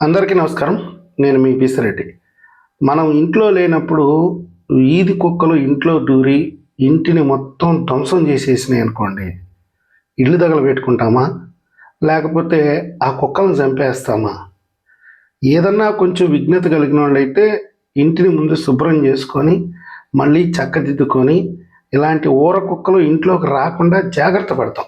అందరికీ నమస్కారం. నేను మీ బిసిరెడ్డి మనం ఇంట్లో లేనప్పుడు వీధి కుక్కలు ఇంట్లో దూరి ఇంటిని మొత్తం ధ్వంసం చేసేసినాయి అనుకోండి. ఇల్లు తగల పెట్టుకుంటామా లేకపోతే ఆ కుక్కలను చంపేస్తామా? ఏదన్నా కొంచెం విఘ్నత కలిగిన వాళ్ళైతే ఇంటిని ముందు శుభ్రం చేసుకొని మళ్ళీ చక్కదిద్దుకొని ఇలాంటి ఊర కుక్కలు ఇంట్లోకి రాకుండా జాగ్రత్త పడతాం.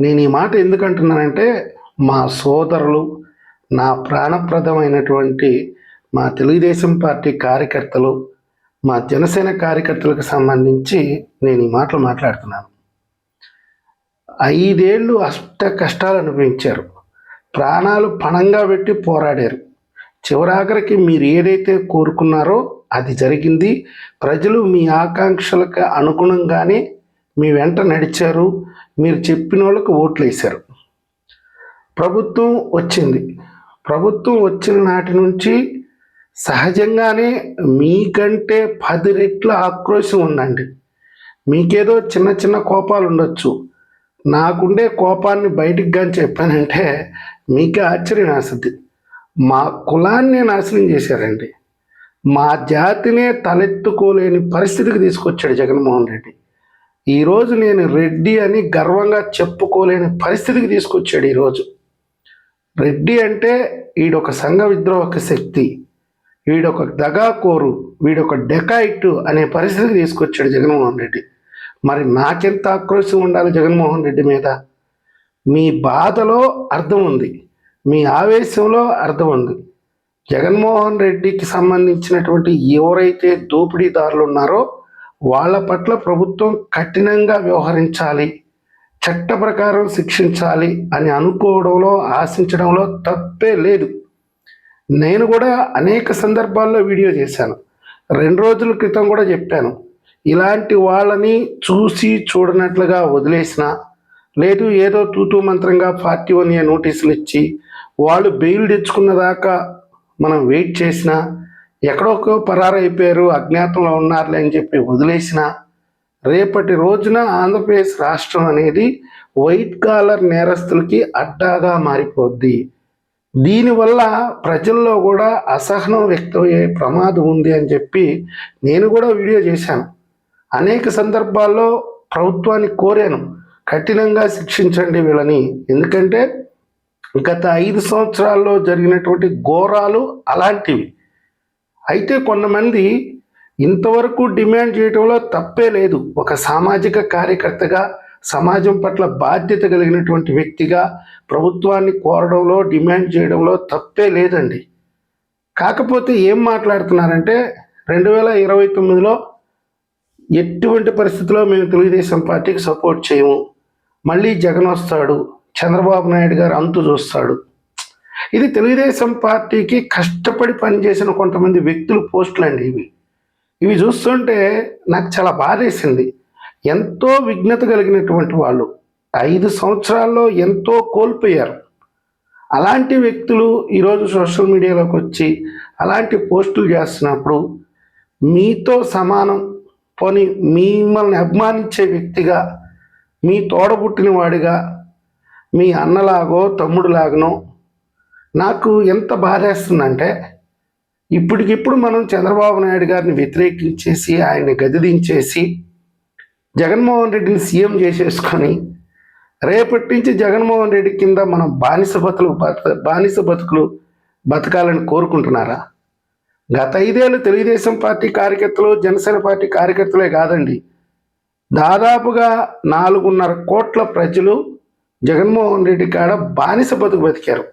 నేను ఈ మాట ఎందుకంటున్నానంటే మా సోదరులు నా ప్రాణప్రదమైనటువంటి మా తెలుగుదేశం పార్టీ కార్యకర్తలు మా జనసేన కార్యకర్తలకు సంబంధించి నేను ఈ మాటలు మాట్లాడుతున్నాను. ఐదేళ్ళు అష్ట కష్టాలు అనుభవించారు. ప్రాణాలు పణంగా పెట్టి పోరాడారు. చివరాఖరికి మీరు ఏదైతే కోరుకున్నారో అది జరిగింది. ప్రజలు మీ ఆకాంక్షలకు అనుగుణంగానే మీ వెంట నడిచారు. మీరు చెప్పిన వాళ్ళకు ఓట్లు వేశారు ప్రభుత్వం వచ్చింది. ప్రభుత్వం వచ్చిన నాటి నుంచి సహజంగానే మీకంటే పది రెట్ల ఆక్రోశం ఉందండి. మీకేదో చిన్న చిన్న కోపాలు ఉండొచ్చు. నాకుండే కోపాన్ని బయటికి కానీ చెప్పానంటే మీకే ఆశ్చర్యం వేస్తుంది. మా కులాన్ని నాశనం చేశారండి. మా జాతినే తలెత్తుకోలేని పరిస్థితికి తీసుకొచ్చాడు జగన్మోహన్ రెడ్డి. ఈరోజు నేను రెడ్డి అని గర్వంగా చెప్పుకోలేని పరిస్థితికి తీసుకొచ్చాడు ఈరోజు. రెడ్డి అంటే వీడొక సంఘ విద్రోహక శక్తి వీడొక దగాకోరు వీడొక డెకాయిట్ అనే పరిస్థితికి తీసుకొచ్చాడు జగన్మోహన్ రెడ్డి. మరి నాకెంత ఆక్రోశం ఉండాలి జగన్మోహన్ రెడ్డి మీద? మీ బాధలో అర్థం ఉంది మీ ఆవేశంలో అర్థం ఉంది. జగన్మోహన్ రెడ్డికి సంబంధించినటువంటి ఎవరైతే దోపిడీదారులు ఉన్నారో వాళ్ళ పట్ల ప్రభుత్వం కఠినంగా వ్యవహరించాలి. చట్ట ప్రకారం శిక్షించాలి అని అనుకోవడంలో ఆశించడంలో తప్పే లేదు. నేను కూడా అనేక సందర్భాల్లో వీడియో చేశాను. రెండు రోజుల క్రితం కూడా చెప్పాను. ఇలాంటి వాళ్ళని చూసి చూడనట్లుగా వదిలేసిన లేదు ఏదో తూతూ మంత్రంగా పార్టీ వన్ నోటీసులు ఇచ్చి వాళ్ళు బెయిల్ తెచ్చుకున్న దాకా మనం వెయిట్ చేసినా ఎక్కడొక్కో పరారైపోయారు అజ్ఞాతంలో ఉన్నారులే అని చెప్పి వదిలేసినా రేపటి రోజున ఆంధ్రప్రదేశ్ రాష్ట్రం అనేది వైట్ కాలర్ నేరస్తులకి అడ్డాగా మారిపోద్ది. దీనివల్ల ప్రజల్లో కూడా అసహనం వ్యక్తమయ్యే ప్రమాదం ఉంది అని చెప్పి నేను కూడా వీడియో చేశాను. అనేక సందర్భాల్లో ప్రభుత్వాన్ని కోరాను. కఠినంగా శిక్షించండి వీళ్ళని. ఎందుకంటే గత ఐదు సంవత్సరాల్లో జరిగినటువంటి ఘోరాలు అలాంటివి. అయితే కొంతమంది ఇంతవరకు డిమాండ్ చేయడంలో తప్పే లేదు. ఒక సామాజిక కార్యకర్తగా సమాజం పట్ల బాధ్యత కలిగినటువంటి వ్యక్తిగా ప్రభుత్వాన్ని కోరడంలో డిమాండ్ చేయడంలో తప్పే లేదండి. కాకపోతే ఏం మాట్లాడుతున్నారంటే రెండు వేల ఇరవై తొమ్మిదిలో ఎటువంటి పరిస్థితిలో మేము తెలుగుదేశం పార్టీకి సపోర్ట్ చేయము. మళ్ళీ జగన్ వస్తాడు చంద్రబాబు నాయుడు గారు అంతు చూస్తాడు. ఇది తెలుగుదేశం పార్టీకి కష్టపడి పనిచేసిన కొంతమంది వ్యక్తులు పోస్టులు అండి ఇవి. ఇవి చూస్తుంటే నాకు చాలా బాధేసింది. ఎంతో విఘ్నత కలిగినటువంటి వాళ్ళు ఐదు సంవత్సరాల్లో ఎంతో కోల్పోయారు. అలాంటి వ్యక్తులు ఈరోజు సోషల్ మీడియాలోకి వచ్చి అలాంటి పోస్టులు చేస్తున్నప్పుడు మీతో సమానం పోని మిమ్మల్ని అభిమానించే వ్యక్తిగా మీ తోడబుట్టిన వాడిగా మీ అన్నలాగో తమ్ముడులాగనో నాకు ఎంత బాధేస్తుందంటే ఇప్పటికిప్పుడు మనం చంద్రబాబు నాయుడు గారిని వ్యతిరేకించేసి ఆయన్ని గదిదించేసి జగన్మోహన్ రెడ్డిని సీఎం చేసేసుకొని రేపటి నుంచి జగన్మోహన్ రెడ్డి కింద మనం బానిస బతులు బత బానిస బతుకులు బతకాలని కోరుకుంటున్నారా? గత ఐదేళ్ళు తెలుగుదేశం పార్టీ కార్యకర్తలు జనసేన పార్టీ కార్యకర్తలే కాదండి. దాదాపుగా నాలుగున్నర కోట్ల ప్రజలు జగన్మోహన్ రెడ్డి కాడ బానిస బతుకు బతికారు.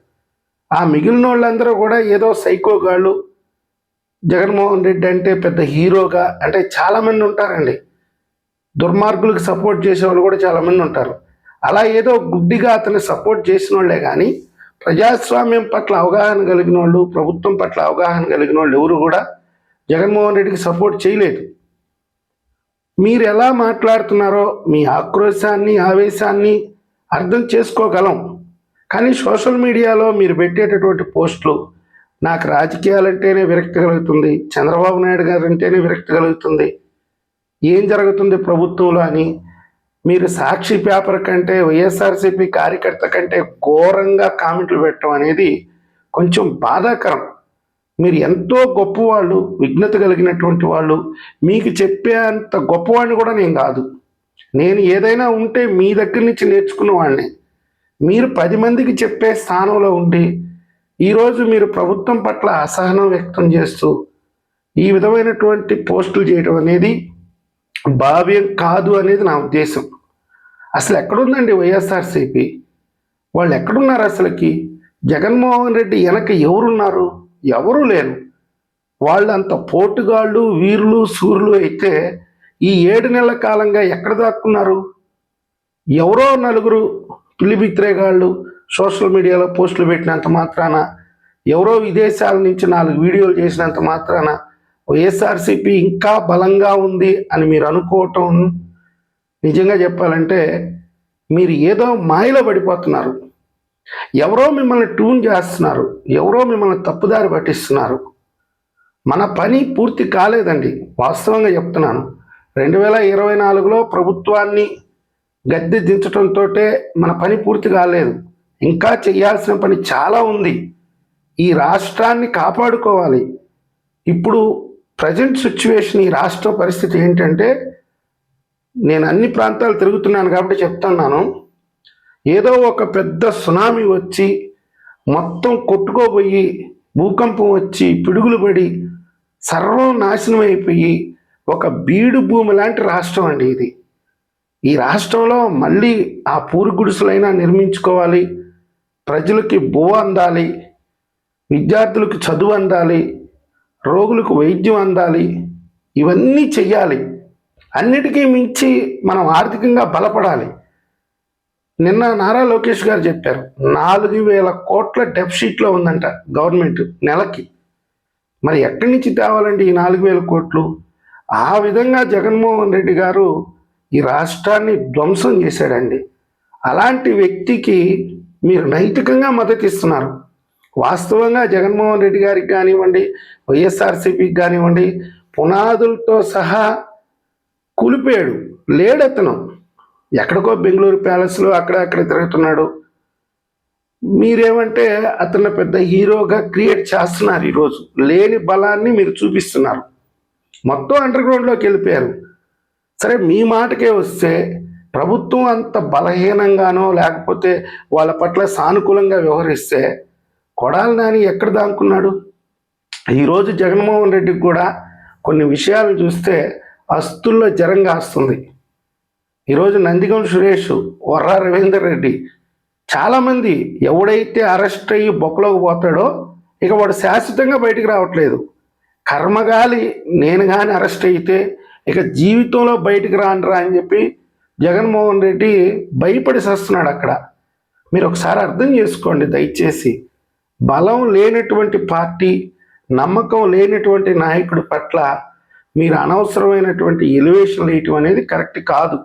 ఆ మిగిలిన వాళ్ళందరూ కూడా ఏదో సైకోగాళ్ళు జగన్మోహన్ రెడ్డి అంటే పెద్ద హీరోగా అంటే చాలామంది ఉంటారండి. దుర్మార్గులకు సపోర్ట్ చేసే వాళ్ళు కూడా చాలామంది ఉంటారు. అలా ఏదో గుడ్డిగా అతన్ని సపోర్ట్ చేసిన వాళ్ళే కానీ ప్రజాస్వామ్యం పట్ల అవగాహన కలిగిన వాళ్ళు ప్రభుత్వం పట్ల అవగాహన కలిగిన వాళ్ళు ఎవరు కూడా జగన్మోహన్ రెడ్డికి సపోర్ట్ చేయలేదు. మీరు ఎలా మాట్లాడుతున్నారో మీ ఆక్రోశాన్ని ఆవేశాన్ని అర్థం చేసుకోగలం. కానీ సోషల్ మీడియాలో మీరు పెట్టేటటువంటి పోస్టులు నాకు రాజకీయాలంటేనే విరక్తి కలుగుతుంది. చంద్రబాబు నాయుడు గారు అంటేనే విరక్తి కలుగుతుంది. ఏం జరుగుతుంది ప్రభుత్వంలో అని మీరు సాక్షి పేపర్ కంటే వైఎస్ఆర్సీపీ కార్యకర్త కంటే ఘోరంగా కామెంట్లు పెట్టడం అనేది కొంచెం బాధాకరం. మీరు ఎంతో గొప్పవాళ్ళు విఘ్నత కలిగినటువంటి వాళ్ళు. మీకు చెప్పే అంత గొప్పవాడిని కూడా నేను కాదు. నేను ఏదైనా ఉంటే మీ దగ్గర నుంచి నేర్చుకున్న వాడిని. మీరు పది మందికి చెప్పే స్థానంలో ఉండి ఈరోజు మీరు ప్రభుత్వం పట్ల అసహనం వ్యక్తం చేస్తూ ఈ విధమైనటువంటి పోస్టులు చేయడం అనేది భావ్యం కాదు అనేది నా ఉద్దేశం. అసలు ఎక్కడుందండి వైఎస్ఆర్సీపీ? వాళ్ళు ఎక్కడున్నారు అసలుకి? జగన్మోహన్ రెడ్డి వెనక ఎవరున్నారు? ఎవరూ లేరు. వాళ్ళంత పోటుగాళ్ళు వీరులు సూర్యులు అయితే ఈ ఏడు నెలల కాలంగా ఎక్కడ దాక్కున్నారు? ఎవరో నలుగురు పిల్లిబిత్రేగాళ్ళు సోషల్ మీడియాలో పోస్టులు పెట్టినంత మాత్రాన ఎవరో విదేశాల నుంచి నాలుగు వీడియోలు చేసినంత మాత్రాన వైఎస్ఆర్సీపీ ఇంకా బలంగా ఉంది అని మీరు అనుకోవటం నిజంగా చెప్పాలంటే మీరు ఏదో మాయలో పడిపోతున్నారు. ఎవరో మిమ్మల్ని ట్యూన్ చేస్తున్నారు. ఎవరో మిమ్మల్ని తప్పుదారి పట్టిస్తున్నారు. మన పని పూర్తి కాలేదండి. వాస్తవంగా చెప్తున్నాను. రెండు వేల ఇరవై నాలుగులో ప్రభుత్వాన్ని గద్దె దించడంతో మన పని పూర్తి కాలేదు. ఇంకా చేయాల్సిన పని చాలా ఉంది. ఈ రాష్ట్రాన్ని కాపాడుకోవాలి. ఇప్పుడు ప్రజెంట్ సిచ్యువేషన్ ఈ రాష్ట్ర పరిస్థితి ఏంటంటే నేను అన్ని ప్రాంతాలు తిరుగుతున్నాను కాబట్టి చెప్తున్నాను. ఏదో ఒక పెద్ద సునామీ వచ్చి మొత్తం కొట్టుకోబోయి భూకంపం వచ్చి పిడుగులు పడి సర్వం నాశనం అయిపోయి ఒక బీడు భూమి లాంటి రాష్ట్రం అండి ఇది. ఈ రాష్ట్రంలో మళ్ళీ ఆ పూరి గుడిసెలైనా నిర్మించుకోవాలి. ప్రజలకి భూ అందాలి విద్యార్థులకు చదువు అందాలి రోగులకు వైద్యం అందాలి ఇవన్నీ చెయ్యాలి. అన్నిటికీ మించి మనం ఆర్థికంగా బలపడాలి. నిన్న నారా లోకేష్ గారు చెప్పారు నాలుగు వేల కోట్ల డెఫిసిట్లో ఉందంట గవర్నమెంట్ నెలకి. మరి ఎక్కడి నుంచి తేవాలండి ఈ నాలుగు వేల కోట్లు? ఆ విధంగా జగన్మోహన్ రెడ్డి గారు ఈ రాష్ట్రాన్ని ధ్వంసం చేశాడండి. అలాంటి వ్యక్తికి మీరు నైతికంగా మద్దతు ఇస్తున్నారు. వాస్తవంగా జగన్మోహన్ రెడ్డి గారికి కానివ్వండి వైఎస్ఆర్సీపీకి కానివ్వండి పునాదులతో సహా కూలిపోయాడు. లేడతను. ఎక్కడికో బెంగళూరు ప్యాలెస్లో అక్కడ అక్కడ తిరుగుతున్నాడు. మీరేమంటే అతను పెద్ద హీరోగా క్రియేట్ చేస్తున్నారు ఈరోజు. లేని బలాన్ని మీరు చూపిస్తున్నారు. మొత్తం అండర్ గ్రౌండ్లోకి వెళ్ళిపోయారు. సరే మీ మాటకే వస్తే ప్రభుత్వం అంత బలహీనంగానో లేకపోతే వాళ్ళ పట్ల సానుకూలంగా వ్యవహరిస్తే కొడాలి నాని ఎక్కడ దాక్కున్నాడు? ఈరోజు జగన్మోహన్ రెడ్డికి కూడా కొన్ని విషయాలు చూస్తే అస్తుల్లో జరంగా వస్తుంది ఈరోజు నందిగం సురేష్ వర్రా రవీందర్ రెడ్డి చాలామంది ఎవడైతే అరెస్ట్ అయ్యి బొక్కలోకి పోతాడో ఇక వాడు శాశ్వతంగా బయటికి రావట్లేదు. కర్మగాలి నేను కానీ అరెస్ట్ అయితే ఇక జీవితంలో బయటికి రానరా అని చెప్పి జగన్మోహన్ రెడ్డి భయపడి సస్తున్నాడు అక్కడ. మీరు ఒకసారి అర్థం చేసుకోండి దయచేసి. బలం లేనటువంటి పార్టీ నమ్మకం లేనటువంటి నాయకుడి పట్ల మీరు అనవసరమైనటువంటి ఎలివేషన్ వేయటం అనేది కరెక్ట్ కాదు.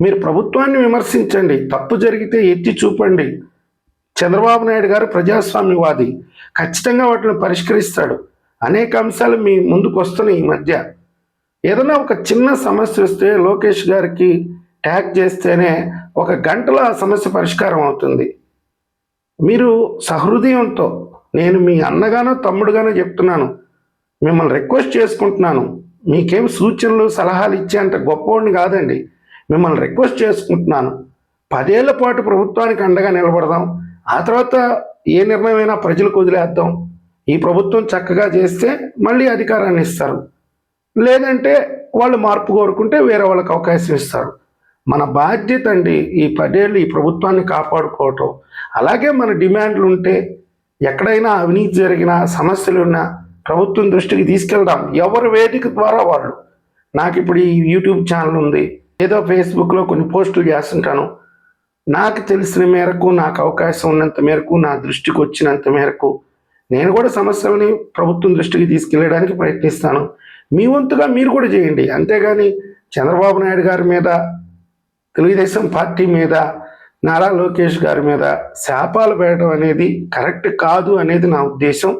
మీరు ప్రభుత్వాన్ని విమర్శించండి తప్పు జరిగితే ఎత్తి చూపండి. చంద్రబాబు నాయుడు గారు ప్రజాస్వామ్యవాది ఖచ్చితంగా వాటిని పరిష్కరిస్తాడు. అనేక అంశాలు మీ ముందుకు వస్తున్నాయి ఈ మధ్య. ఏదైనా ఒక చిన్న సమస్య వస్తే లోకేష్ గారికి ట్యాగ్ చేస్తేనే ఒక గంటలో ఆ సమస్య పరిష్కారం అవుతుంది. మీరు సహృదయంతో నేను మీ అన్నగానో తమ్ముడుగానో చెప్తున్నాను. మిమ్మల్ని రిక్వెస్ట్ చేసుకుంటున్నాను. మీకేం సూచనలు సలహాలు ఇచ్చేంత గొప్పవాడిని కాదండి. మిమ్మల్ని రిక్వెస్ట్ చేసుకుంటున్నాను. పదేళ్ళ పాటు ప్రభుత్వానికి అండగా నిలబడదాం. ఆ తర్వాత ఏ నిర్ణయమైనా ప్రజలకు వదిలేద్దాం. ఈ ప్రభుత్వం చక్కగా చేస్తే మళ్ళీ అధికారాన్ని ఇస్తారు. లేదంటే వాళ్ళు మార్పు కోరుకుంటే వేరే వాళ్ళకి అవకాశం ఇస్తారు. మన బాధ్యత అండి ఈ పదేళ్ళు ఈ ప్రభుత్వాన్ని కాపాడుకోవటం. అలాగే మన డిమాండ్లు ఉంటే ఎక్కడైనా అవినీతి జరిగినా సమస్యలు ఉన్నా ప్రభుత్వం దృష్టికి తీసుకెళ్దాం. ఎవరి వేదిక ద్వారా వాళ్ళు. నాకు ఇప్పుడు ఈ యూట్యూబ్ ఛానల్ ఉంది. ఏదో ఫేస్బుక్లో కొన్ని పోస్టులు చేస్తుంటాను. నాకు తెలిసిన మేరకు నాకు అవకాశం ఉన్నంత మేరకు నా దృష్టికి వచ్చినంత మేరకు నేను కూడా సమస్యలని ప్రభుత్వం దృష్టికి తీసుకెళ్ళడానికి ప్రయత్నిస్తాను. మీ వంతుగా మీరు కూడా చేయండి. అంతేగాని చంద్రబాబు నాయుడు గారి మీద తెలుగుదేశం పార్టీ మీద నారా లోకేష్ గారి మీద శాపాలు పెట్టడం అనేది కరెక్ట్ కాదు అనేది నా ఉద్దేశం.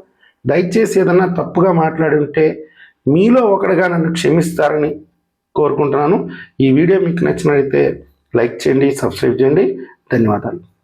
దయచేసి ఏదన్నా తప్పుగా మాట్లాడి ఉంటే మీలో ఒకటిగా నన్ను క్షమిస్తారని కోరుకుంటున్నాను. ఈ వీడియో మీకు నచ్చినట్లయితే లైక్ చేయండి సబ్స్క్రైబ్ చేయండి. ధన్యవాదాలు.